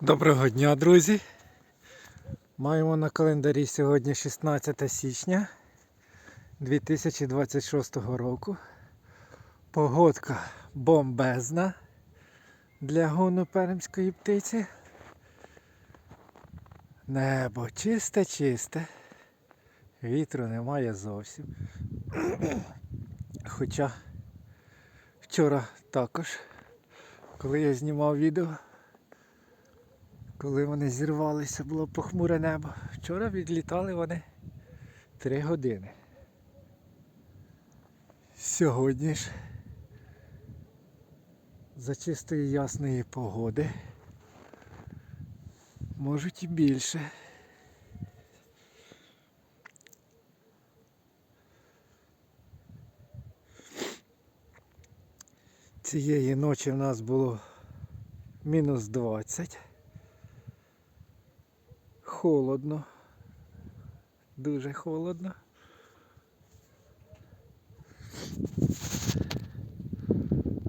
Доброго дня, друзі! Маємо на календарі сьогодні 16 січня 2026 року. Погодка бомбезна для гону пермської птиці. Небо чисте, чисте. Вітру немає зовсім. Хоча вчора також, коли я знімав відео, коли вони зірвалися, було похмуре небо. Вчора відлітали вони 3 години. Сьогодні ж за чистої ясної погоди можуть і більше. Цієї ночі в нас було мінус 20. Холодно. Дуже холодно.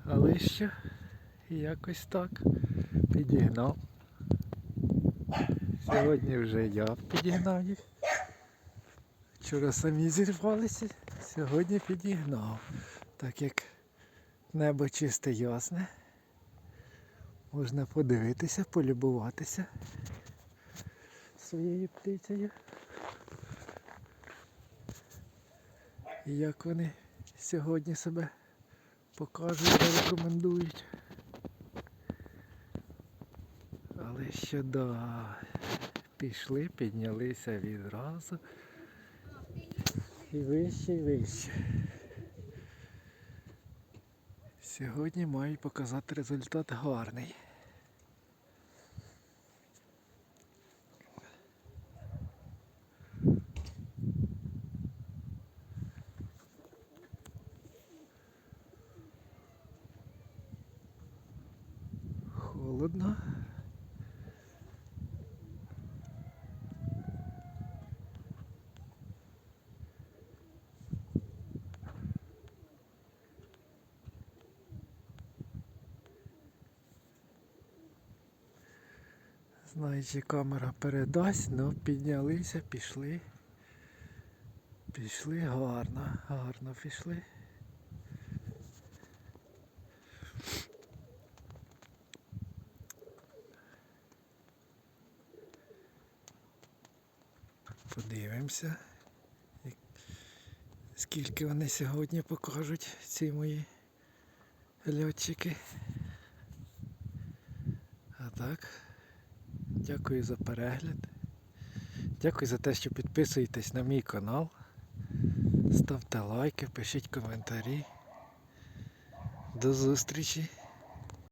Але що якось так підігнав. Сьогодні вже я підігнав їх. Вчора самі зірвалися, сьогодні підігнав. Так як небо чисте ясне. Можна подивитися, полюбуватися своєю птицею. І як вони сьогодні себе покажуть та рекомендують. Але що да, пішли, піднялися відразу. І вище, і вище. Сьогодні мають показати результат гарний. Холодно. Знаю, чи камера передасть, але піднялися, пішли. Пішли гарно, гарно пішли. Подивимося, скільки вони сьогодні покажуть ці мої льотчики. А так, дякую за перегляд. Дякую за те, що підписуєтесь на мій канал. Ставте лайки, пишіть коментарі. До зустрічі!